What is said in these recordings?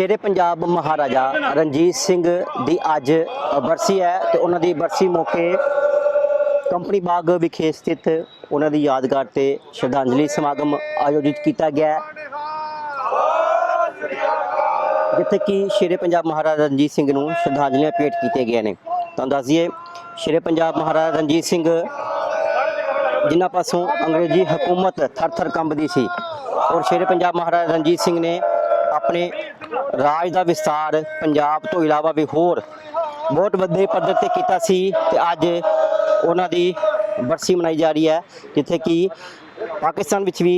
ਸ਼ੇਰੇ ਪੰਜਾਬ ਮਹਾਰਾਜਾ ਰਣਜੀਤ ਸਿੰਘ ਦੀ ਅੱਜ ਬਰਸੀ ਹੈ ਤੇ ਉਹਨਾਂ ਦੀ ਬਰਸੀ ਮੌਕੇ ਕੰਪਨੀ ਬਾਗ ਵਿਖੇ ਸਥਿਤ ਉਹਨਾਂ ਦੀ ਯਾਦਗਾਰ ਤੇ ਸ਼ਰਧਾਂਜਲੀ ਸਮਾਗਮ ਆਯੋਜਿਤ ਕੀਤਾ ਗਿਆ ਹੈ। ਜਿੱਥੇ ਕਿ ਸ਼ੇਰੇ ਪੰਜਾਬ ਮਹਾਰਾਜਾ ਰਣਜੀਤ ਸਿੰਘ ਨੂੰ ਸ਼ਰਧਾਂਜਲੀਆਂ ਭੇਟ ਕੀਤੀਆਂ ਗਈਆਂ ਨੇ। ਤਾਂ ਦੱਸ ਦਈਏ, ਸ਼ੇਰੇ ਪੰਜਾਬ ਮਹਾਰਾਜਾ ਰਣਜੀਤ ਸਿੰਘ ਜਿਨ੍ਹਾਂ ਪਾਸੋਂ ਅੰਗਰੇਜ਼ੀ ਹਕੂਮਤ ਥਰ-ਥਰ ਕੰਬਦੀ ਸੀ, ਔਰ ਸ਼ੇਰੇ ਪੰਜਾਬ ਮਹਾਰਾਜਾ ਰਣਜੀਤ ਸਿੰਘ ਨੇ ਆਪਣੇ ਰਾਜ ਦਾ ਵਿਸਤਾਰ ਪੰਜਾਬ ਤੋਂ ਇਲਾਵਾ ਵੀ ਹੋਰ ਬਹੁਤ ਵੱਡੇ ਪੱਧਰ ਤੇ ਕੀਤਾ ਸੀ ਤੇ ਅੱਜ ਉਹਨਾਂ ਦੀ ਬਰਸੀ ਮਨਾਈ ਜਾ ਰਹੀ ਹੈ, ਜਿੱਥੇ ਕਿ ਪਾਕਿਸਤਾਨ ਵਿੱਚ ਵੀ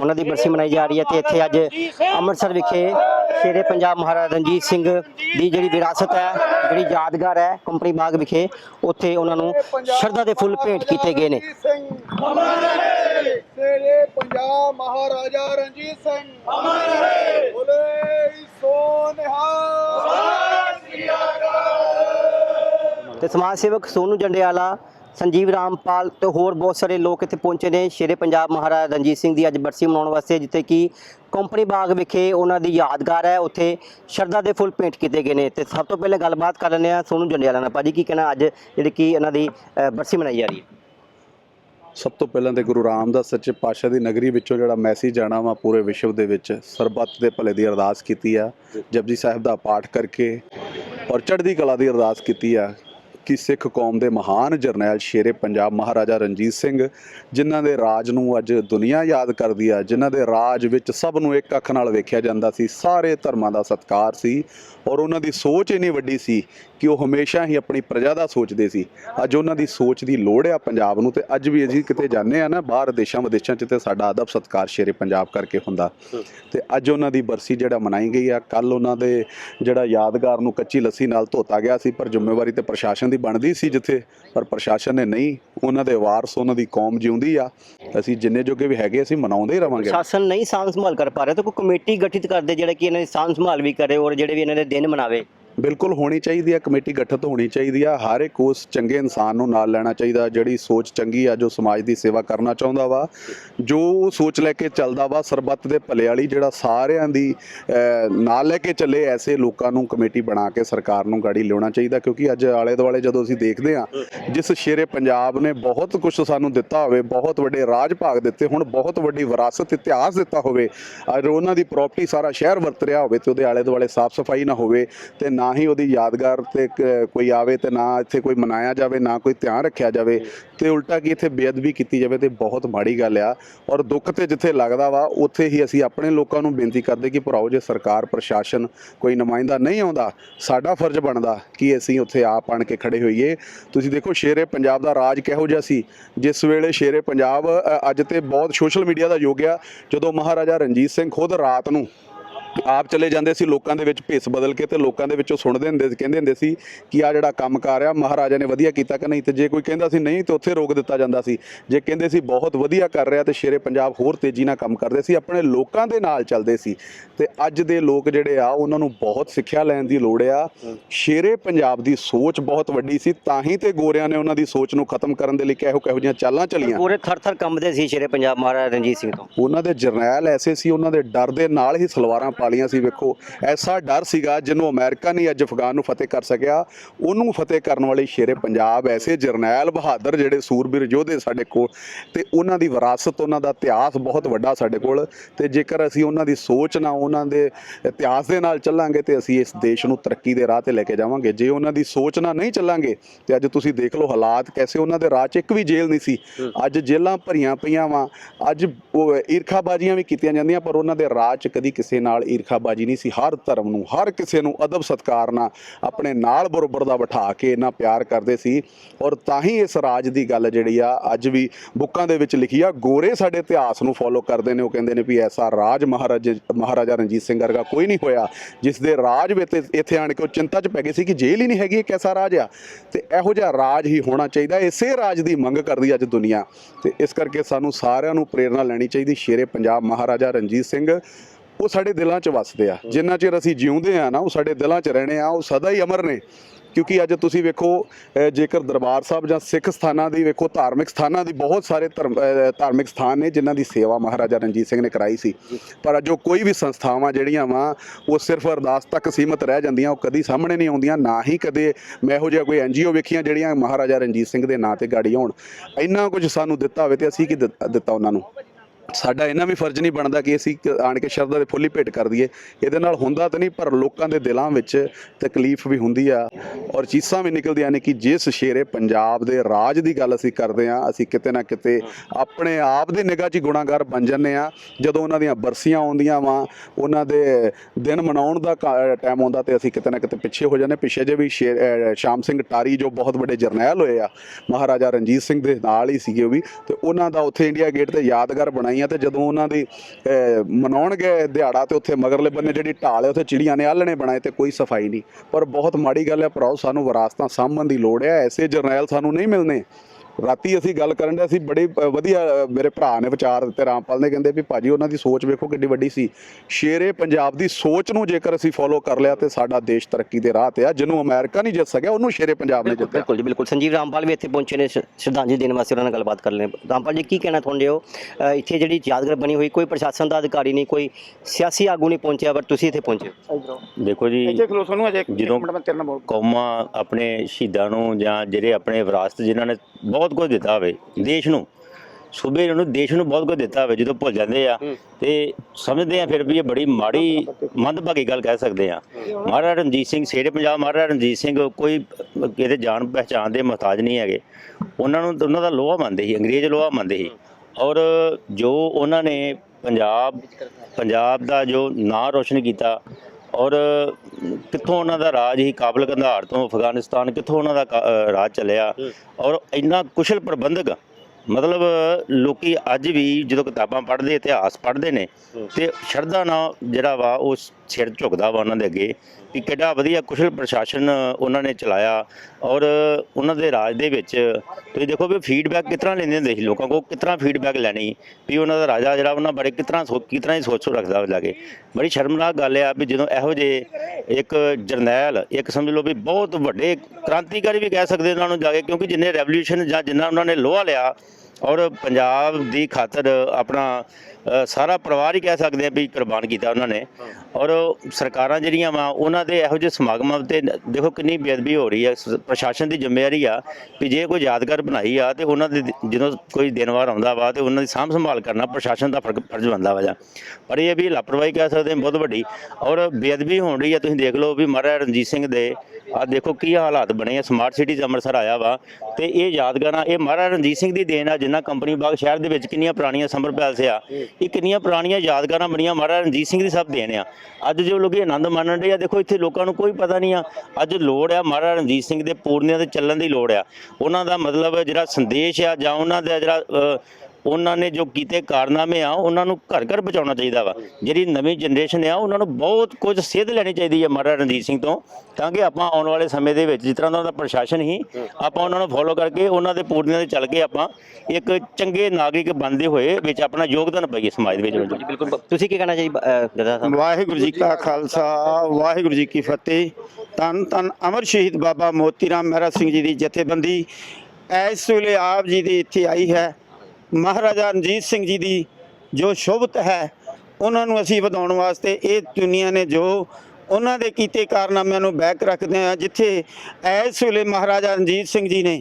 ਉਹਨਾਂ ਦੀ ਬਰਸੀ ਮਨਾਈ ਜਾ ਰਹੀ ਹੈ ਤੇ ਇੱਥੇ ਅੱਜ ਅੰਮ੍ਰਿਤਸਰ ਵਿਖੇ ਸ਼ੇਰੇ ਪੰਜਾਬ ਮਹਾਰਾਜਾ ਰਣਜੀਤ ਸਿੰਘ ਦੀ ਜਿਹੜੀ ਵਿਰਾਸਤ ਹੈ ਜਿਹੜੀ ਯਾਦਗਾਰ ਹੈ ਕੰਪਨੀ ਬਾਗ ਵਿਖੇ ਉੱਥੇ ਉਹਨਾਂ ਨੂੰ ਸ਼ਰਧਾ ਦੇ ਫੁੱਲ ਭੇਂਟ ਕੀਤੇ ਗਏ ਨੇ। ਪੰਜਾਬ ਮਹਾਰਾਜਾ ਰਣਜੀਤ ਸਿੰਘ। ਅਮਰ ਬੋਲੇ ਤੇ ਸਮਾਜ ਸੇਵਕ ਸੋਨੂ ਜੰਡਿਆਲਾ ਸੰਜੀਵ ਰਾਮਪਾਲ ਤੇ ਹੋਰ ਬਹੁਤ ਸਾਰੇ ਲੋਕ ਇੱਥੇ ਪਹੁੰਚੇ ਨੇ। ਸ਼ੇਰੇ ਪੰਜਾਬ ਮਹਾਰਾਜਾ ਰਣਜੀਤ ਸਿੰਘ ਦੀ ਅੱਜ ਬਰਸੀ ਮਨਾਉਣ ਵਾਸਤੇ, ਜਿੱਥੇ ਕਿ ਕੰਪਨੀ ਬਾਗ ਵਿਖੇ ਉਹਨਾਂ ਦੀ ਯਾਦਗਾਰ ਹੈ। ਉੱਥੇ ਸ਼ਰਧਾ ਦੇ ਫੁੱਲ ਭੇਂਟ ਕੀਤੇ ਗਏ ਨੇ। ਤੇ ਸਭ ਤੋਂ ਪਹਿਲਾਂ ਗੱਲਬਾਤ ਕਰ ਲੈਂਦੇ ਆ ਸੋਨੂ ਜੰਡਿਆਲਾ ਨਾਲ। ਭਾਜੀ, ਕੀ ਕਹਿਣਾ ਅੱਜ, ਜਿਹੜੀ ਕਿ ਇਹਨਾਂ ਦੀ ਬਰਸੀ ਮਨਾਈ ਜਾ ਰਹੀ ਹੈ? ਸਭ ਤੋਂ ਪਹਿਲਾਂ ਤੇ ਗੁਰੂ ਰਾਮਦਾਸ ਸੱਚੇ ਪਾਤਸ਼ਾਹ ਦੀ ਨਗਰੀ ਵਿੱਚੋਂ ਜਿਹੜਾ ਮੈਸੇਜ ਜਾਣਾ ਵਾ ਪੂਰੇ ਵਿਸ਼ਵ ਦੇ ਵਿੱਚ, ਸਰਬੱਤ ਦੇ ਭਲੇ ਦੀ ਅਰਦਾਸ ਕੀਤੀ ਆ। ਜਪਜੀ ਸਾਹਿਬ ਦਾ ਪਾਠ ਕਰਕੇ ਔਰ ਚੜ੍ਹਦੀ ਕਲਾ ਦੀ ਅਰਦਾਸ ਕੀਤੀ ਆ। ਕਿ ਸਿੱਖ ਕੌਮ ਦੇ ਮਹਾਨ ਜਰਨੈਲ ਸ਼ੇਰੇ ਪੰਜਾਬ ਮਹਾਰਾਜਾ ਰਣਜੀਤ ਸਿੰਘ, ਜਿਨ੍ਹਾਂ ਦੇ ਰਾਜ ਨੂੰ ਅੱਜ ਦੁਨੀਆ ਯਾਦ ਕਰਦੀ ਆ, ਜਿਨ੍ਹਾਂ ਦੇ ਰਾਜ ਵਿੱਚ ਸਭ ਨੂੰ ਇੱਕ ਅੱਖ ਨਾਲ ਵੇਖਿਆ ਜਾਂਦਾ ਸੀ, ਸਾਰੇ ਧਰਮਾਂ ਦਾ ਸਤਿਕਾਰ ਸੀ ਔਰ ਉਹਨਾਂ ਦੀ ਸੋਚ ਇੰਨੀ ਵੱਡੀ ਸੀ ਕਿ ਉਹ ਹਮੇਸ਼ਾ ਹੀ ਆਪਣੀ ਪ੍ਰਜਾ ਦਾ ਸੋਚਦੇ ਸੀ। ਅੱਜ ਉਹਨਾਂ ਦੀ ਸੋਚ ਦੀ ਲੋੜ ਆ ਪੰਜਾਬ ਨੂੰ ਤੇ ਅੱਜ ਵੀ ਅਸੀਂ ਕਿਤੇ ਜਾਂਦੇ ਆ ਨਾ, ਬਾਹਰ ਦੇਸ਼ਾਂ ਵਿਦੇਸ਼ਾਂ 'ਚ ਤੇ ਸਾਡਾ ਅਦਬ ਸਤਿਕਾਰ ਸ਼ੇਰੇ ਪੰਜਾਬ ਕਰਕੇ ਹੁੰਦਾ। ਤੇ ਅੱਜ ਉਹਨਾਂ ਦੀ ਬਰਸੀ ਜਿਹੜਾ ਮਨਾਈ ਗਈ ਆ ਕੱਲ ਉਹਨਾਂ ਦੇ ਜਿਹੜਾ ਯਾਦਗਾਰ ਨੂੰ ਕੱਚੀ ਲੱਸੀ ਨਾਲ ਧੋਤਾ ਗਿਆ ਸੀ, ਪਰ ਜ਼ਿੰਮੇਵਾਰੀ ਤੇ ਪ੍ਰਸ਼ਾਸਨ ਦੀ ਬਣਦੀ ਸੀ ਜਿੱਥੇ, ਪਰ ਪ੍ਰਸ਼ਾਸਨ ਨੇ ਨਹੀਂ, ਉਹਨਾਂ ਦੇ ਵਾਰਸ, ਉਹਨਾਂ ਦੀ ਕੌਮ ਜਿਉਂਦੀ ਆ। ਅਸੀਂ ਜਿੰਨੇ ਜੋਗੇ ਵੀ ਹੈਗੇ, ਅਸੀਂ ਮਨਾਉਂਦੇ ਹੀ ਰਵਾਂਗੇ। ਸ਼ਾਸਨ ਨਹੀਂ ਸਾਂਭ ਸੰਭਾਲ ਕਰ ਪਾ ਰਿਹਾ, ਤਾਂ ਕੋਈ ਕਮੇਟੀ ਗਠਿਤ ਕਰਦੇ, ਜਿਹੜੇ ਕਿ ਇਹਨਾਂ ਦੀ ਸਾਂਭ ਸੰਭਾਲ ਵੀ ਕਰੇ, ਔਰ ਜਿਹੜੇ ਵੀ ਇਹਨਾਂ ਦੇ ਦਿਨ ਮਨਾਵੇ। ਬਿਲਕੁਲ ਹੋਣੀ ਚਾਹੀਦੀ ਆ, ਕਮੇਟੀ ਗਠਿਤ ਹੋਣੀ ਚਾਹੀਦੀ ਆ। ਹਰ ਇੱਕ ਉਸ ਚੰਗੇ ਇਨਸਾਨ ਨੂੰ ਨਾਲ ਲੈਣਾ ਚਾਹੀਦਾ, ਜਿਹੜੀ ਸੋਚ ਚੰਗੀ ਆ, ਜੋ ਸਮਾਜ ਦੀ ਸੇਵਾ ਕਰਨਾ ਚਾਹੁੰਦਾ ਵਾ, ਜੋ ਉਹ ਸੋਚ ਲੈ ਕੇ ਚੱਲਦਾ ਵਾ, ਸਰਬੱਤ ਦੇ ਭਲੇ ਵਾਲੀ, ਜਿਹੜਾ ਸਾਰਿਆਂ ਦੀ ਨਾਲ ਲੈ ਕੇ ਚੱਲੇ, ਐਸੇ ਲੋਕਾਂ ਨੂੰ ਕਮੇਟੀ ਬਣਾ ਕੇ ਸਰਕਾਰ ਨੂੰ ਗਾੜੀ ਲਿਆਉਣਾ ਚਾਹੀਦਾ, ਕਿਉਂਕਿ ਅੱਜ ਆਲੇ ਦੁਆਲੇ ਜਦੋਂ ਅਸੀਂ ਦੇਖਦੇ ਆ, ਜਿਸ ਸ਼ੇਰੇ ਪੰਜਾਬ ਨੇ ਬਹੁਤ ਕੁਝ ਸਾਨੂੰ ਦਿੱਤਾ ਹੋਵੇ, ਬਹੁਤ ਵੱਡੇ ਰਾਜ ਭਾਗ ਦਿੱਤੇ, ਹੁਣ ਬਹੁਤ ਵੱਡੀ ਵਿਰਾਸਤ, ਇਤਿਹਾਸ ਦਿੱਤਾ ਹੋਵੇ ਅੱਜ ਉਹਨਾਂ ਦੀ ਪ੍ਰਾਪਰਟੀ ਸਾਰਾ ਸ਼ਹਿਰ ਵਰਤ ਰਿਹਾ ਹੋਵੇ, ਤੇ ਉਹਦੇ ਆਲੇ ਦੁਆਲੇ ਸਾਫ਼ ਸਫ਼ਾਈ ਨਾ ਹੋਵੇ, ਤੇ ਨਾ ਹੀ ਉਹਦੀ ਯਾਦਗਾਰ ਤੇ ਕ- ਕੋਈ ਆਵੇ ਤੇ ਨਾ ਇੱਥੇ ਕੋਈ ਮਨਾਇਆ ਜਾਵੇ ਨਾ ਕੋਈ ਧਿਆਨ ਰੱਖਿਆ ਜਾਵੇ ਤੇ ਉਲਟਾ ਕੀ ਇੱਥੇ ਬੇਅਦਬੀ ਕੀਤੀ ਜਾਵੇ ਤੇ ਬਹੁਤ ਮਾੜੀ ਗੱਲ ਆ। ਔਰ ਦੁੱਖ ਤੇ ਜਿੱਥੇ ਲੱਗਦਾ ਵਾ ਉੱਥੇ ਹੀ ਅਸੀਂ ਆਪਣੇ ਲੋਕਾਂ ਨੂੰ ਬੇਨਤੀ ਕਰਦੇ ਕਿ ਭਰਾਓ ਜੇ ਸਰਕਾਰ ਪ੍ਰਸ਼ਾਸਨ ਕੋਈ ਨੁਮਾਇੰਦਾ ਨਹੀਂ ਆਉਂਦਾ ਸਾਡਾ ਫਰਜ਼ ਬਣਦਾ ਕਿ ਅਸੀਂ ਉੱਥੇ ਆਪ ਆਣ ਕੇ ਖੜੇ ਹੋਈਏ। ਤੁਸੀਂ ਦੇਖੋ ਸ਼ੇਰੇ ਪੰਜਾਬ ਦਾ ਰਾਜ ਕਿਹੋ ਜਿਹਾ ਸੀ ਜਿਸ ਵੇਲੇ ਸ਼ੇਰੇ ਪੰਜਾਬ ਅ, ਅੱਜ ਤੇ ਬਹੁਤ ਸੋਸ਼ਲ ਮੀਡੀਆ ਦਾ ਯੁੱਗ ਆ ਜਦੋਂ ਮਹਾਰਾਜਾ ਰਣਜੀਤ ਸਿੰਘ ਖੁਦ ਰਾਤ ਨੂੰ ਆਪ ਚਲੇ ਜਾਂਦੇ ਸੀ ਲੋਕਾਂ ਦੇ ਵਿੱਚ ਭੇਸ ਬਦਲ ਕੇ ਤੇ ਲੋਕਾਂ ਦੇ ਵਿੱਚੋਂ ਸੁਣਦੇ ਹੁੰਦੇ ਸੀ ਕਹਿੰਦੇ ਹੁੰਦੇ ਸੀ ਕਿ ਆ ਜਿਹੜਾ ਕੰਮ ਕਰ ਰਿਹਾ ਮਹਾਰਾਜਾ ਨੇ ਵਧੀਆ ਕੀਤਾ ਕਿ ਨਹੀਂ? ਤੇ ਜੇ ਕੋਈ ਕਹਿੰਦਾ ਸੀ ਨਹੀਂ ਤੇ ਉੱਥੇ ਰੋਕ ਦਿੱਤਾ ਜਾਂਦਾ ਸੀ। ਜੇ ਕਹਿੰਦੇ ਸੀ ਬਹੁਤ ਵਧੀਆ ਕਰ ਰਿਹਾ ਤੇ ਸ਼ੇਰੇ ਪੰਜਾਬ ਹੋਰ ਤੇਜ਼ੀ ਨਾਲ ਕੰਮ ਕਰਦੇ ਸੀ ਆਪਣੇ ਲੋਕਾਂ ਦੇ ਨਾਲ ਚੱਲਦੇ ਸੀ। ਤੇ ਅੱਜ ਦੇ ਲੋਕ ਜਿਹੜੇ ਆ ਉਹਨਾਂ ਨੂੰ ਬਹੁਤ ਸਿੱਖਿਆ ਲੈਣ ਦੀ ਲੋੜ ਆ। ਸ਼ੇਰੇ ਪੰਜਾਬ ਦੀ ਸੋਚ ਬਹੁਤ ਵੱਡੀ ਸੀ ਤਾਂ ਹੀ ਤੇ ਗੋਰਿਆਂ ਨੇ ਉਹਨਾਂ ਦੀ ਸੋਚ ਨੂੰ ਖਤਮ ਕਰਨ ਦੇ ਲਈ ਕਿਹੋ ਕਿਹੋ ਜਿਹੀਆਂ ਚਾਲਾਂ ਚੱਲੀਆਂ। ਪੂਰੇ ਥਰ-ਥਰ ਕੰਬਦੇ ਸੀ ਸ਼ੇਰੇ ਪੰਜਾਬ ਮਹਾਰਾਜਾ ਰਣਜੀਤ ਸਿੰਘ ਤੋਂ। ਉਹਨਾਂ ਦੇ ਜਰਨੈਲ ਐਸੇ ਸੀ ਉਹਨਾਂ ਦੇ ਡਰ ਦੇ ਨਾਲ ਹੀ ਸਲਵਾਰਾਂ ਪਾਲੀਆਂ ਸੀ ਵੇਖੋ। ਐਸਾ ਡਰ ਸੀਗਾ ਜਿਹਨੂੰ ਅਮਰੀਕਾ ਨਹੀਂ ਅੱਜ ਅਫਗਾਨ ਨੂੰ ਫਤਿਹ ਕਰ ਸਕਿਆ। ਉਹਨੂੰ ਫਤਿਹ ਕਰਨ ਵਾਲੇ ਸ਼ੇਰੇ ਪੰਜਾਬ ਐਸੇ ਜਰਨੈਲ ਬਹਾਦਰ ਜਿਹੜੇ ਸੂਰਬੀਰ ਯੋਧੇ ਸਾਡੇ ਕੋਲ ਤੇ ਉਹਨਾਂ ਦੀ ਵਿਰਾਸਤ ਉਹਨਾਂ ਦਾ ਇਤਿਹਾਸ ਬਹੁਤ ਵੱਡਾ ਸਾਡੇ ਕੋਲ ਤੇ ਜੇਕਰ ਅਸੀਂ ਉਹਨਾਂ ਦੀ ਸੋਚ ਨਾਲ ਉਹਨਾਂ ਦੇ ਇਤਿਹਾਸ ਦੇ ਨਾਲ ਚੱਲਾਂਗੇ ਤੇ ਅਸੀਂ ਇਸ ਦੇਸ਼ ਨੂੰ ਤਰੱਕੀ ਦੇ ਰਾਹ ਤੇ ਲੈ ਕੇ ਜਾਵਾਂਗੇ। ਜੇ ਉਹਨਾਂ ਦੀ ਸੋਚ ਨਾਲ ਨਹੀਂ ਚੱਲਾਂਗੇ ਤੇ ਅੱਜ ਤੁਸੀਂ ਦੇਖ ਲਓ ਹਾਲਾਤ ਕੈਸੇ ਉਹਨਾਂ ਦੇ ਰਾਹ 'ਚ ਇੱਕ ਵੀ ਜੇਲ੍ਹ ਨਹੀਂ ਸੀ। ਅੱਜ ਜੇਲ੍ਹਾਂ ਭਰੀਆਂ ਪਈਆਂ ਵਾ। ਅੱਜ ਉਹ ਈਰਖਾਬਾਜ਼ੀਆਂ ਵੀ ਕੀਤੀਆਂ ਜਾਂਦੀਆਂ ਪਰ ਉਹਨਾਂ ਦੇ ਰਾਹ 'ਚ ਕਦੀ ਕਿਸੇ ਨਾਲ ਈਰਖਾਬਾਜ਼ੀ ਨਹੀਂ ਸੀ। ਹਰ ਧਰਮ ਨੂੰ, ਹਰ ਕਿਸੇ ਨੂੰ ਅਦਬ ਸਤਕਾਰ ਨਾਲ ਆਪਣੇ ਨਾਲ ਬਰੋਬਰ ਦਾ ਬਿਠਾ ਕੇ ਇੰਨਾ ਪਿਆਰ ਕਰਦੇ ਸੀ। ਔਰ ਤਾਂ ਹੀ ਇਸ ਰਾਜ ਦੀ ਗੱਲ ਜਿਹੜੀ ਆ, ਅੱਜ ਵੀ ਬੁੱਕਾਂ ਦੇ ਵਿੱਚ ਲਿਖੀ ਆ, ਗੋਰੇ ਸਾਡੇ ਇਤਿਹਾਸ ਨੂੰ ਫੋਲੋ ਕਰਦੇ ਨੇ। ਉਹ ਕਹਿੰਦੇ ਨੇ ਵੀ ਐਸਾ ਰਾਜ ਮਹਾਰਾਜ, ਮਹਾਰਾਜਾ ਰਣਜੀਤ ਸਿੰਘ ਵਰਗਾ ਕੋਈ ਨਹੀਂ ਹੋਇਆ ਜਿਸ ਦੇ ਰਾਜ ਵਿੱਚ ਇੱਥੇ ਆਣ ਕੇ ਉਹ ਚਿੰਤਾ 'ਚ ਪੈ ਗਏ ਸੀ ਕਿ ਜੇਲ੍ਹ ਹੀ ਨਹੀਂ ਹੈਗੀ ਇਹ ਕੈਸਾ ਰਾਜ ਆ। ਤੇ ਇਹੋ ਜਿਹਾ ਰਾਜ ਹੀ ਹੋਣਾ ਚਾਹੀਦਾ, ਇਸੇ ਰਾਜ ਦੀ ਮੰਗ ਕਰਦੀ ਅੱਜ ਦੁਨੀਆ। ਤੇ ਇਸ ਕਰਕੇ ਸਾਨੂੰ ਸਾਰਿਆਂ ਨੂੰ ਪ੍ਰੇਰਣਾ ਲੈਣੀ ਚਾਹੀਦੀ। ਸ਼ੇਰੇ ਪੰਜਾਬ ਮਹਾਰਾਜਾ ਰਣਜੀਤ ਸਿੰਘ ਉਹ ਸਾਡੇ ਦਿਲਾਂ 'ਚ ਵੱਸਦੇ ਆ। ਜਿੰਨਾ ਚਿਰ ਅਸੀਂ ਜਿਉਂਦੇ ਆ ਨਾ, ਉਹ ਸਾਡੇ ਦਿਲਾਂ 'ਚ ਰਹਿਣੇ ਆ, ਉਹ ਸਦਾ ਹੀ ਅਮਰ ਨੇ। ਕਿਉਂਕਿ ਅੱਜ ਤੁਸੀਂ ਵੇਖੋ ਜੇਕਰ ਦਰਬਾਰ ਸਾਹਿਬ ਜਾਂ ਸਿੱਖ ਸਥਾਨਾਂ ਦੀ ਵੇਖੋ, ਧਾਰਮਿਕ ਸਥਾਨਾਂ ਦੀ ਬਹੁਤ ਸਾਰੇ ਧਰਮ- ਧਾਰਮਿਕ ਸਥਾਨ ਨੇ ਜਿਨ੍ਹਾਂ ਦੀ ਸੇਵਾ ਮਹਾਰਾਜਾ ਰਣਜੀਤ ਸਿੰਘ ਨੇ ਕਰਾਈ ਸੀ। ਪਰ ਜੋ ਕੋਈ ਵੀ ਸੰਸਥਾਵਾਂ ਜਿਹੜੀਆਂ ਵਾ, ਉਹ ਸਿਰਫ ਅਰਦਾਸ ਤੱਕ ਸੀਮਤ ਰਹਿ ਜਾਂਦੀਆਂ, ਉਹ ਕਦੀ ਸਾਹਮਣੇ ਨਹੀਂ ਆਉਂਦੀਆਂ, ਨਾ ਹੀ ਕਦੇ ਮੈਂ ਇਹੋ ਜਿਹਾ ਕੋਈ ਐਨਜੀਓ ਵੇਖੀਆਂ ਜਿਹੜੀਆਂ ਮਹਾਰਾਜਾ ਰਣਜੀਤ ਸਿੰਘ ਦੇ ਨਾਂ ਤੇ ਗਾੜੀ ਆਉਣ। ਇੰਨਾ ਕੁਝ ਸਾਨੂੰ ਦਿੱਤਾ ਹੋਵੇ ਤੇ ਅਸੀਂ ਕੀ ਦਿੱਤਾ ਉਹਨਾਂ ਨੂੰ? ਸਾਡਾ ਇਹਨਾਂ ਵੀ ਫਰਜ਼ ਨਹੀਂ ਬਣਦਾ ਕਿ ਅਸੀਂ ਕ- ਆਣ ਕੇ ਸ਼ਰਧਾ ਦੇ ਫੁੱਲੀ ਭੇਟ ਕਰ ਦਈਏ। ਇਹਦੇ ਨਾਲ ਹੁੰਦਾ ਤਾਂ ਨਹੀਂ, ਪਰ ਲੋਕਾਂ ਦੇ ਦਿਲਾਂ ਵਿੱਚ ਤਕਲੀਫ ਵੀ ਹੁੰਦੀ ਆ। ਔਰ ਚੀਸਾਂ ਵੀ ਨਿਕਲਦੀਆਂ ਨੇ ਕਿ ਜਿਸ ਸ਼ੇਰੇ ਪੰਜਾਬ ਦੇ ਰਾਜ ਦੀ ਗੱਲ ਅਸੀਂ ਕਰਦੇ ਆ ਅਸੀਂ ਕਿਤੇ ਨਾ ਕਿਤੇ ਆਪਣੇ ਆਪ ਦੇ ਨਿਗਾਹ 'ਚ ਹੀ ਗੁਨਾਹਗਾਰ ਬਣ ਜੰਨੇ ਆ ਜਦੋਂ ਉਹਨਾਂ ਦੀਆਂ ਬਰਸੀਆਂ ਆਉਂਦੀਆਂ ਵਾ, ਉਹਨਾਂ ਦੇ ਦਿਨ ਮਨਾਉਣ ਦਾ ਟਾਈਮ ਆਉਂਦਾ ਤੇ ਅਸੀਂ ਕਿਤੇ ਨਾ ਕਿਤੇ ਪਿੱਛੇ ਹੋ ਜਾਂਦੇ ਪਿੱਛੇ ਜੇ ਵੀ ਸ਼ੇਰ- ਸ਼ਾਮ ਸਿੰਘ ਟਾਰੀ ਜੋ ਬਹੁਤ ਵੱਡੇ ਜਰਨੈਲ ਹੋਏ ਆ, ਮਹਾਰਾਜਾ ਰਣਜੀਤ ਸਿੰਘ ਦੇ ਨਾਲ ਹੀ ਸੀਗੇ ਉਹ ਵੀ। ਤੇ ਉਹਨਾਂ ਦਾ ਉੱਥੇ ਇੰਡੀਆ ਗੇਟ ਤੇ ਯਾਦਗਾਰ ਬਣਾਈਆਂ ਤੇ ਜਦੋਂ ਉਹਨਾਂ ਦੀ ਅਹ, ਮਨਾਉਣਗੇ ਦਿਹਾੜਾ ਤੇ ਉੱਥੇ ਮਗਰਲੇ ਬੰਨੇ ਜਿਹੜੀ ਢਾਲ ਹੈ ਉੱਥੇ ਚਿੜੀਆਂ ਨੇ ਆਲਣੇ ਬਣਾਏ ਤੇ ਕੋਈ ਸਫ਼ਾਈ ਨਹੀਂ। ਪਰ ਬਹੁਤ ਮਾੜੀ ਗੱਲ ਹੈ ਭਰਾਓ ਸਾਨੂੰ ਵਿਰਾਸਤਾਂ ਸਾਂਭਣ ਦੀ ਲੋੜ ਹੈ। ਐਸੇ ਜਰਨੈਲ ਸਾਨੂੰ ਨਹੀਂ ਮਿਲਨੇ ਰਾਤੀ ਅਸੀਂ ਗੱਲ ਕਰਨ ਦੇ ਅਸੀਂ ਬੜੀ ਵਧੀਆ ਮੇਰੇ ਭਰਾ ਨੇ ਵਿਚਾਰ ਦਿੱਤੇ ਰਾਮਪਾਲ ਨੇ ਕਹਿੰਦੇ ਵੀ ਭਾਜੀ ਉਹਨਾਂ ਦੀ ਸੋਚ ਵੇਖੋ ਕਿੱਡੀ ਵੱਡੀ ਸੀ। ਸ਼ੇਰੇ ਪੰਜਾਬ ਦੀ ਸੋਚ ਨੂੰ ਜੇਕਰ ਅਸੀਂ ਫੋਲੋ ਕਰ ਲਿਆ ਤੇ ਸਾਡਾ ਦੇਸ਼ ਤਰੱਕੀ ਦੇ ਰਾਹ ਤੇ ਆ ਜਿਹਨੂੰ ਅਮਰੀਕਾ ਨਹੀਂ ਜਿੱਤ ਸਕਿਆ ਉਹਨੂੰ ਸ਼ੇਰੇ ਪੰਜਾਬ ਨੇ ਜਿੱਤਿਆ। ਬਿਲਕੁਲ ਜੀ ਬਿਲਕੁਲ। ਸੰਜੀਵ ਰਾਮਪਾਲ ਵੀ ਇੱਥੇ ਪਹੁੰਚੇ ਨੇ ਸ਼ਰਧਾਂਜਲੀ ਦੇਣ ਵਾਸਤੇ ਉਹਨਾਂ ਨਾਲ ਗੱਲਬਾਤ ਕਰ ਲੈਣੇ ਰਾਮਪਾਲ ਜੀ ਕੀ ਕਹਿਣਾ ਚਾਹੁੰਦੇ ਹੋ? ਇੱਥੇ ਜਿਹੜੀ ਯਾਦਗਾਰ ਬਣੀ ਹੋਈ ਕੋਈ ਪ੍ਰਸ਼ਾਸਨ ਦਾ ਅਧਿਕਾਰੀ ਨਹੀਂ ਕੋਈ ਸਿਆਸੀ ਆਗੂ ਨਹੀਂ ਪਹੁੰਚਿਆ ਪਰ ਤੁਸੀਂ ਇੱਥੇ ਪਹੁੰਚੇ। ਦੇਖੋ ਜੀ ਇੱਥੇ ਖਲੋ ਸਾਨੂੰ ਅਜੇ ਇੱਕ ਜਦੋਂ- ਮਿੰਟ ਮੈਂ ਤੇਰੇ ਨਾਲ ਬੋਲ ਕੌਮਾਂ ਆਪਣੇ ਸ਼ਹੀਦਾਂ ਨੂੰ ਜਾਂ ਜਿਹੜੇ ਆਪਣੇ ਵਿਰਾਸਤ ਜਿਨ੍ਹਾਂ ਨੇ ਬਹੁਤ ਕੁਝ ਦਿੱਤਾ ਹੋਵੇ ਦੇਸ਼ ਨੂੰ। ਸੂਬੇ ਨੂੰ ਦੇਸ਼ ਨੂੰ ਬਹੁਤ ਕੁਝ ਦਿੱਤਾ ਹੋਵੇ ਜਦੋਂ ਭੁੱਲ ਜਾਂਦੇ ਆ। ਤੇ ਸਮਝਦੇ ਆ ਫਿਰ ਵੀ ਇਹ ਬੜੀ ਮਾੜੀ ਮੰਦਭਾਗੀ ਗੱਲ ਕਹਿ ਸਕਦੇ ਆ। ਮਹਾਰਾਜਾ ਰਣਜੀਤ ਸਿੰਘ ਸ਼ੇਰੇ ਪੰਜਾਬ ਮਹਾਰਾਜਾ ਰਣਜੀਤ ਸਿੰਘ ਕੋਈ ਕਿਤੇ ਜਾਣ ਪਹਿਚਾਣ ਦੇ ਮੁਹਤਾਜ ਨਹੀਂ ਹੈਗੇ। ਉਹਨਾਂ ਨੂੰ ਉਹਨਾਂ ਦਾ ਲੋਹਾ ਮੰਨਦੇ ਸੀ ਅੰਗਰੇਜ਼ ਲੋਹਾ ਮੰਨਦੇ ਸੀ। ਔਰ ਜੋ ਉਹਨਾਂ ਨੇ ਪੰਜਾਬ ਪੰਜਾਬ ਦਾ ਜੋ ਨਾਂ ਰੋਸ਼ਨ ਕੀਤਾ ਔਰ ਕਿੱਥੋਂ ਉਹਨਾਂ ਦਾ ਰਾਜ ਹੀ ਕਾਬਲ ਕੰਧਾਰ ਤੋਂ ਅਫਗਾਨਿਸਤਾਨ ਕਿੱਥੋਂ ਉਹਨਾਂ ਦਾ ਰਾਜ ਚੱਲਿਆ? ਔਰ ਇੰਨਾ ਕੁਸ਼ਲ ਪ੍ਰਬੰਧਕ ਮਤਲਬ ਲੋਕੀ ਅੱਜ ਵੀ ਜਦੋਂ ਕਿਤਾਬਾਂ ਪੜ੍ਹਦੇ ਇਤਿਹਾਸ ਪੜ੍ਹਦੇ ਨੇ ਤੇ ਸ਼ਰਧਾ ਨਾਲ ਜਿਹੜਾ ਵਾ ਉਹ ਸਿਰ ਝੁਕਦਾ ਵਾ ਉਹਨਾਂ ਦੇ ਅੱਗੇ ਕਿ ਕਿੱਡਾ ਵਧੀਆ ਕੁਸ਼ਲ ਪ੍ਰਸ਼ਾਸਨ ਉਹਨਾਂ ਨੇ ਚਲਾਇਆ ਔਰ ਉਹਨਾਂ ਦੇ ਰਾਜ ਦੇ ਵਿੱਚ ਤੁਸੀਂ ਦੇਖੋ ਵੀ ਫੀਡਬੈਕ ਕਿਤਨਾ ਲੈਂਦੇ ਹੁੰਦੇ ਸੀ ਲੋਕਾਂ ਕੋਲ ਕਿਤਨਾ ਫੀਡਬੈਕ ਲੈਣੀ ਵੀ ਉਹਨਾਂ ਦਾ ਰਾਜਾ ਜਿਹੜਾ ਉਹਨਾਂ ਬਾਰੇ ਕਿਤਨਾ ਕਿਤਨਾ ਹੀ ਸੋਚ ਰੱਖਦਾ ਲਾਗੇ ਬੜੀ ਸ਼ਰਮਨਾਕ ਗੱਲ ਆ ਵੀ ਜਦੋਂ ਇਹੋ ਜਿਹੇ ਇੱਕ ਜਰਨੈਲ, ਇੱਕ ਸਮਝ ਲਓ ਵੀ ਬਹੁਤ ਵੱਡੇ ਕ੍ਰਾਂਤੀਕਾਰੀ ਵੀ ਕਹਿ ਸਕਦੇ ਉਹਨਾਂ ਨੂੰ ਜਾ ਕੇ ਕਿਉਂਕਿ ਜਿੰਨੇ ਰੈਵੋਲੂਸ਼ਨ ਜਾਂ ਜਿੰਨਾ ਉਹਨਾਂ ਨੇ ਲੋਹਾ ਲਿਆ ਔਰ ਪੰਜਾਬ ਦੀ ਖਾਤਰ ਆਪਣਾ ਸਾਰਾ ਪਰਿਵਾਰ ਹੀ ਕਹਿ ਸਕਦੇ ਆ ਵੀ ਕੁਰਬਾਨ ਕੀਤਾ ਉਹਨਾਂ ਨੇ। ਔਰ ਸਰਕਾਰਾਂ ਜਿਹੜੀਆਂ ਵਾ, ਉਹਨਾਂ ਦੇ ਇਹੋ ਜਿਹੇ ਸਮਾਗਮਾਂ ਤੇ ਦੇਖੋ ਕਿੰਨੀ ਬੇਅਦਬੀ ਹੋ ਰਹੀ ਹੈ ਪ੍ਰਸ਼ਾਸਨ ਦੀ ਜ਼ਿੰਮੇਵਾਰੀ ਆ ਵੀ ਜੇ ਕੋਈ ਯਾਦਗਾਰ ਬਣਾਈ ਆ ਤੇ ਉਹਨਾਂ ਦੇ ਜਦੋਂ ਕੋਈ ਦਿਨ ਵਾਰ ਆਉਂਦਾ ਵਾ ਤੇ ਉਹਨਾਂ ਦੀ ਸਾਂਭ ਸੰਭਾਲ ਕਰਨਾ ਪ੍ਰਸ਼ਾਸਨ ਦਾ ਫਰਕ- ਫਰਜ਼ ਬਣਦਾ ਵਾ ਜਾਂ। ਪਰ ਇਹ ਵੀ ਲਾਪਰਵਾਹੀ ਕਹਿ ਸਕਦੇ ਹਾਂ ਬਹੁਤ ਵੱਡੀ। ਔਰ ਬੇਅਦਬੀ ਹੋਣ ਰਹੀ ਆ, ਤੁਸੀਂ ਦੇਖ ਲਓ ਵੀ ਮਹਾਰਾਜਾ ਰਣਜੀਤ ਸਿੰਘ ਦੇ ਆ ਦੇਖੋ ਕੀ ਹਾਲਾਤ ਬਣੇ ਆ। ਸਮਾਰਟ ਸਿਟੀਜ਼ ਅੰਮ੍ਰਿਤਸਰ ਆਇਆ ਵਾ ਤੇ ਇਹ ਯਾਦਗਾਰਾਂ, ਇਹ ਮਹਾਰਾਜਾ ਰਣਜੀਤ ਸਿੰਘ ਦੀ ਦੇਣ ਆ, ਜਿੰਨਾ ਕੰਪਨੀ ਬਾਗ ਸ਼ਹਿਰ ਦੇ ਵਿੱਚ ਕਿੰਨੀਆਂ ਪੁਰਾਣੀਆਂ ਸਮਰ ਪੈਲਸ ਆ, ਇਹ ਕਿੰਨੀਆਂ ਪੁਰਾਣੀਆਂ ਯਾਦਗਾਰਾਂ ਬਣੀਆਂ, ਮਹਾਰਾਜਾ ਰਣਜੀਤ ਸਿੰਘ ਦੀ ਸਭ ਦੇਣ ਆ। ਅੱਜ ਜੋ ਲੋਕੀ ਆਨੰਦ ਮਾਣਨ ਰਹੇ ਆ, ਦੇਖੋ ਇੱਥੇ ਲੋਕਾਂ ਨੂੰ ਕੋਈ ਪਤਾ ਨਹੀਂ ਆ, ਅੱਜ ਲੋੜ ਆ ਮਹਾਰਾਜਾ ਰਣਜੀਤ ਸਿੰਘ ਦੇ ਪੂਰਨਿਆਂ ਤੇ ਚੱਲਣ ਦੀ ਲੋੜ ਆ। ਉਹਨਾਂ ਦਾ ਮਤਲਬ ਜਿਹੜਾ ਸੰਦੇਸ਼ ਆ ਜਾਂ ਉਹਨਾਂ ਦਾ ਜਿਹੜਾ ਉਹਨਾਂ ਨੇ ਜੋ ਕੀਤੇ ਕਾਰਨਾਮੇ ਆ ਉਹਨਾਂ ਨੂੰ ਘਰ ਘਰ ਪਹੁੰਚਾਉਣਾ ਚਾਹੀਦਾ ਵਾ। ਜਿਹੜੀ ਨਵੀਂ ਜਨਰੇਸ਼ਨ ਆ ਉਹਨਾਂ ਨੂੰ ਬਹੁਤ ਕੁਝ ਸੇਧ ਲੈਣੀ ਚਾਹੀਦੀ ਹੈ ਮਹਾਰਾਜਾ ਰਣਜੀਤ ਸਿੰਘ ਤੋਂ ਤਾਂ ਕਿ ਆਪਾਂ ਆਉਣ ਵਾਲੇ ਸਮੇਂ ਦੇ ਵਿੱਚ ਜਿਸ ਤਰ੍ਹਾਂ ਦਾ ਪ੍ਰਸ਼ਾਸਨ ਹੀ ਆਪਾਂ ਉਹਨਾਂ ਨੂੰ ਫੋਲੋ ਕਰਕੇ ਉਹਨਾਂ ਦੇ ਪੂਰਨਿਆਂ ਤੇ ਚੱਲ ਕੇ ਆਪਾਂ ਇੱਕ ਚੰਗੇ ਨਾਗਰਿਕ ਬਣਦੇ ਹੋਏ ਵਿੱਚ ਆਪਣਾ ਯੋਗਦਾਨ ਪਾਈਏ ਸਮਾਜ ਦੇ ਵਿੱਚ। ਬਿਲਕੁਲ। ਤੁਸੀਂ ਕੀ ਕਹਿਣਾ ਚਾਹੀਦਾ ਵਾਹਿਗੁਰੂ ਜੀ ਕਾ ਖਾਲਸਾ ਵਾਹਿਗੁਰੂ ਜੀ ਕੀ ਫਤਿਹ। ਤਨ ਤਨ ਅਮਰ ਸ਼ਹੀਦ ਬਾਬਾ ਮੋਤੀ ਰਾਮ ਮਹਿਰਾ ਸਿੰਘ ਜੀ ਦੀ ਜਥੇਬੰਦੀ ਇਸ ਵੇਲੇ ਆਪ ਜੀ ਦੀ ਇੱਥੇ ਆਈ ਹੈ। ਮਹਾਰਾਜਾ ਰਣਜੀਤ ਸਿੰਘ ਜੀ ਦੀ ਜੋ ਸ਼ੋਭਤ ਹੈ, ਉਹਨਾਂ ਨੂੰ ਅਸੀਂ ਵਧਾਉਣ ਵਾਸਤੇ ਇਹ ਦੁਨੀਆ ਨੇ ਜੋ ਉਹਨਾਂ ਦੇ ਕੀਤੇ ਕਾਰਨਾਮਿਆਂ ਨੂੰ ਬੈਕ ਰੱਖਦੇ ਆ ਜਿੱਥੇ ਇਸ ਵੇਲੇ ਮਹਾਰਾਜਾ ਰਣਜੀਤ ਸਿੰਘ ਜੀ ਨੇ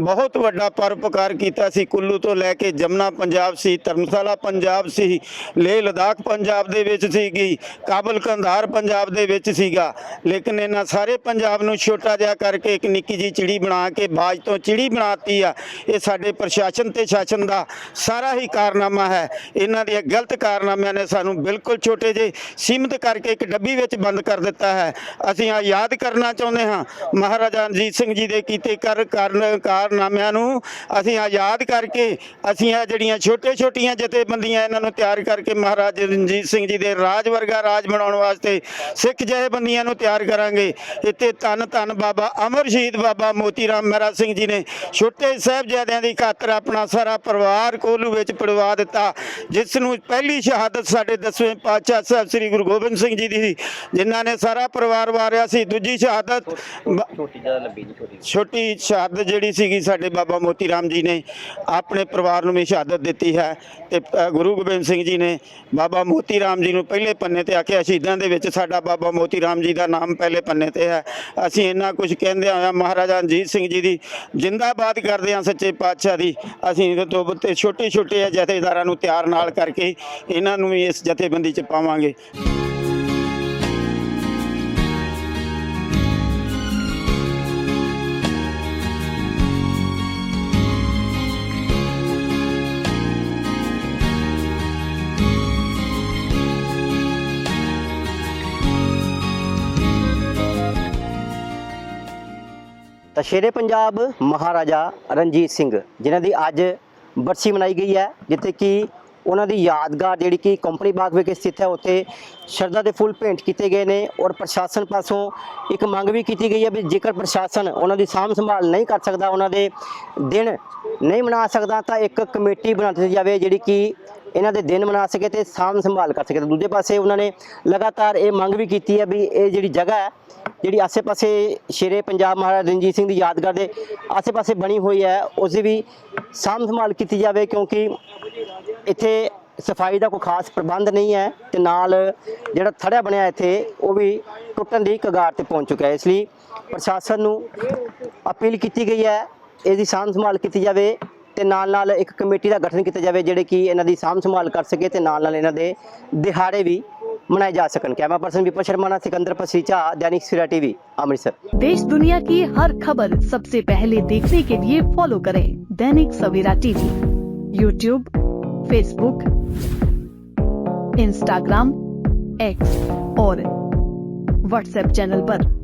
ਬਹੁਤ ਵੱਡਾ ਪਰਉਪਕਾਰ ਕੀਤਾ ਸੀ। ਕੁੱਲੂ ਤੋਂ ਲੈ ਕੇ ਜਮਨਾ ਪੰਜਾਬ ਸੀ, ਧਰਮਸ਼ਾਲਾ ਪੰਜਾਬ ਸੀ, ਲੇਹ ਲਦਾਖ ਪੰਜਾਬ ਦੇ ਵਿੱਚ ਸੀਗੀ, ਕਾਬਲ ਕੰਧਾਰ ਪੰਜਾਬ ਦੇ ਵਿੱਚ ਸੀਗਾ। ਲੇਕਿਨ ਇਹਨਾਂ ਸਾਰੇ ਪੰਜਾਬ ਨੂੰ ਛੋਟਾ ਜਿਹਾ ਕਰਕੇ ਇੱਕ ਨਿੱਕੀ ਜੀ ਚਿੜੀ ਬਣਾ ਕੇ ਬਾਜ ਤੋਂ ਚਿੜੀ ਬਣਾਤੀ ਆ। ਇਹ ਸਾਡੇ ਪ੍ਰਸ਼ਾਸਨ ਤੇ ਸ਼ਾਸਨ ਦਾ ਸਾਰਾ ਹੀ ਕਾਰਨਾਮਾ ਹੈ। ਇਹਨਾਂ ਦੇ ਗਲਤ ਕਾਰਨਾਮਿਆਂ ਨੇ ਸਾਨੂੰ ਬਿਲਕੁਲ ਛੋਟੇ ਜਿਹੇ ਸੀਮਿਤ ਕਰਕੇ ਇੱਕ ਡੱਬੀ ਵਿੱਚ ਬੰਦ ਕਰ ਦਿੱਤਾ ਹੈ। ਅਸੀਂ ਆ ਯਾਦ ਕਰਨਾ ਚਾਹੁੰਦੇ ਹਾਂ। ਮਹਾਰਾਜਾ ਰਣਜੀਤ ਸਿੰਘ ਜੀ ਦੇ ਕੀਤੇ ਕਰ ਕਾਰਨ ਕਾਰ ਕਾਰਨਾਮਿਆਂ ਨੂੰ ਅਸੀਂ ਆਜ਼ਾਦ ਕਰਕੇ ਅਸੀਂ ਇਹ ਜਿਹੜੀਆਂ ਛੋਟੇ ਛੋਟੀਆਂ ਜਥੇਬੰਦੀਆਂ ਇਹਨਾਂ ਨੂੰ ਤਿਆਰ ਕਰਕੇ ਮਹਾਰਾਜ ਰਣਜੀਤ ਸਿੰਘ ਜੀ ਦੇ ਰਾਜ ਵਰਗਾ ਰਾਜ ਬਣਾਉਣ ਵਾਸਤੇ ਸਿੱਖ ਜਥੇਬੰਦੀਆਂ ਨੂੰ ਤਿਆਰ ਕਰਾਂਗੇ। ਇੱਥੇ ਧੰਨ ਧੰਨ ਬਾਬਾ ਅਮਰ ਸ਼ਹੀਦ ਬਾਬਾ ਮੋਤੀ ਰਾਮ ਮਹਿਰਾ ਸਿੰਘ ਜੀ ਨੇ ਛੋਟੇ ਸਾਹਿਬਜ਼ਾਦਿਆਂ ਦੀ ਖਾਤਰ ਆਪਣਾ ਸਾਰਾ ਪਰਿਵਾਰ ਕੋਲੂ ਵਿੱਚ ਪੜਵਾ ਦਿੱਤਾ ਜਿਸ ਨੂੰ ਪਹਿਲੀ ਸ਼ਹਾਦਤ ਸਾਡੇ ਦਸਵੇਂ ਪਾਤਸ਼ਾਹ ਸਾਹਿਬ ਸ੍ਰੀ ਗੁਰੂ ਗੋਬਿੰਦ ਸਿੰਘ ਜੀ ਦੀ ਸੀ, ਜਿਨ੍ਹਾਂ ਨੇ ਸਾਰਾ ਪਰਿਵਾਰ ਵਾਰਿਆ ਸੀ। ਦੂਜੀ ਸ਼ਹਾਦਤ ਬ- ਛੋਟੀ ਜ਼ਿਆਦਾ ਲੰਬੀ ਨਹੀਂ ਛੋਟੀ। ਛੋਟੀ ਸ਼ਹਾਦਤ ਜਿਹੜੀ ਸੀਗੀ ਸਾਡੇ ਬਾਬਾ ਮੋਤੀ ਰਾਮ ਜੀ ਨੇ ਆਪਣੇ ਪਰਿਵਾਰ ਨੂੰ ਵੀ ਸ਼ਹਾਦਤ ਦਿੱਤੀ ਹੈ ਤੇ ਗੁਰੂ ਗੋਬਿੰਦ ਸਿੰਘ ਜੀ ਨੇ ਬਾਬਾ ਮੋਤੀ ਰਾਮ ਜੀ ਨੂੰ ਪਹਿਲੇ ਪੰਨੇ ਤੇ ਆਖਿਆ, ਸ਼ਹੀਦਾਂ ਦੇ ਵਿੱਚ ਸਾਡਾ ਬਾਬਾ ਮੋਤੀ ਰਾਮ ਜੀ ਦਾ ਨਾਮ ਪਹਿਲੇ ਪੰਨੇ ਤੇ ਹੈ। ਅਸੀਂ ਇੰਨਾ ਕੁਝ ਕਹਿੰਦੇ ਹੋਇਆ ਮਹਾਰਾਜਾ ਰਣਜੀਤ ਸਿੰਘ ਜੀ ਦੀ ਜਿੰਦਾਬਾਦ ਕਰਦੇ ਹਾਂ ਸੱਚੇ ਪਾਤਸ਼ਾਹ ਦੀ। ਅਸੀਂ ਇਹਦੇ ਤੋਂ ਤੇ ਛੋਟੇ ਛੋਟੇ ਜਥੇਦਾਰਾਂ ਨੂੰ ਤਿਆਰ ਨਾਲ ਕਰਕੇ ਇਹਨਾਂ ਨੂੰ ਵੀ ਇਸ ਜਥੇਬੰਦੀ 'ਚ ਪਾਵਾਂਗੇ। ਤਾਂ ਸ਼ੇਰੇ ਪੰਜਾਬ ਮਹਾਰਾਜਾ ਰਣਜੀਤ ਸਿੰਘ, ਜਿਨ੍ਹਾਂ ਦੀ ਅੱਜ ਬਰਸੀ ਮਨਾਈ ਗਈ ਹੈ, ਜਿੱਥੇ ਕਿ ਉਹਨਾਂ ਦੀ ਯਾਦਗਾਰ ਜਿਹੜੀ ਕਿ ਕੰਪਨੀ ਬਾਗ ਵਿਖੇ ਸਥਿਤ ਹੈ, ਉੱਥੇ ਸ਼ਰਧਾ ਦੇ ਫੁੱਲ ਭੇਂਟ ਕੀਤੇ ਗਏ ਨੇ ਔਰ ਪ੍ਰਸ਼ਾਸਨ ਪਾਸੋਂ ਇੱਕ ਮੰਗ ਵੀ ਕੀਤੀ ਗਈ ਹੈ ਵੀ ਜੇਕਰ ਪ੍ਰਸ਼ਾਸਨ ਉਹਨਾਂ ਦੀ ਸਾਂਭ ਸੰਭਾਲ ਨਹੀਂ ਕਰ ਸਕਦਾ, ਉਹਨਾਂ ਦੇ ਦਿਨ ਨਹੀਂ ਮਨਾ ਸਕਦਾ, ਤਾਂ ਇੱਕ ਕਮੇਟੀ ਬਣਾ ਦਿੱਤੀ ਜਾਵੇ ਜਿਹੜੀ ਕਿ ਇਹਨਾਂ ਦੇ ਦਿਨ ਮਨਾ ਸਕੇ ਤੇ ਸਾਂਭ ਸੰਭਾਲ ਕਰ ਸਕੇ। ਤੇ ਦੂਜੇ ਪਾਸੇ ਉਹਨਾਂ ਨੇ ਲਗਾਤਾਰ ਇਹ ਮੰਗ ਵੀ ਕੀਤੀ ਹੈ ਵੀ ਇਹ ਜਿਹੜੀ ਜਗ੍ਹਾ ਹੈ, ਜਿਹੜੀ ਆਸੇ-ਪਾਸੇ ਸ਼ੇਰੇ ਪੰਜਾਬ ਮਹਾਰਾਜਾ ਰਣਜੀਤ ਸਿੰਘ ਦੀ ਯਾਦਗਾਰ ਦੇ ਆਸੇ-ਪਾਸੇ ਬਣੀ ਹੋਈ ਹੈ, ਉਸ ਦੀ ਵੀ ਸਾਂਭ ਸੰਭਾਲ ਕੀਤੀ ਜਾਵੇ ਕਿਉਂਕਿ ਇੱਥੇ ਸਫ਼ਾਈ ਦਾ ਕੋਈ ਖਾਸ ਪ੍ਰਬੰਧ ਨਹੀਂ ਹੈ ਤੇ ਨਾਲ ਜਿਹੜਾ ਥੜਿਆ ਬਣਿਆ ਇੱਥੇ, ਉਹ ਵੀ ਟੁੱਟਣ ਦੀ ਕਗਾਰ ਤੇ ਪਹੁੰਚ ਚੁੱਕਾ ਹੈ। ਇਸ ਲਈ ਪ੍ਰਸ਼ਾਸਨ ਨੂੰ ਅਪੀਲ ਕੀਤੀ ਗਈ ਹੈ, ਇਹਦੀ ਸਾਂਭ ਸੰਭਾਲ ਕੀਤੀ ਜਾਵੇ। ਤੇ ਨਾਲ ਨਾਲ ਇੱਕ ਕਮੇਟੀ ਦਾ ਗਠਨ ਕੀਤਾ ਜਾਵੇ ਜਿਹੜੇ ਕਿ ਇਹਨਾਂ ਦੀ ਸਾਂਭ ਸੰਭਾਲ ਕਰ ਸਕੇ ਤੇ ਨਾਲ ਨਾਲ ਇਹਨਾਂ ਦੇ ਦਿਹਾੜੇ ਵੀ ਮਨਾਏ ਜਾ ਸਕਣ ਕੈਮਰਾ ਪਰਸਨ ਵਿਪਨ ਸ਼ਰਮਾ ਨਾਲ सिकंदर पसीचा दैनिक सवेरा टीवी अमृतसर देश दुनिया की हर खबर सबसे पहले देखने के लिए फॉलो करें Dainik Savera TV YouTube Facebook Instagram X और व्हाट्सएप चैनल पर।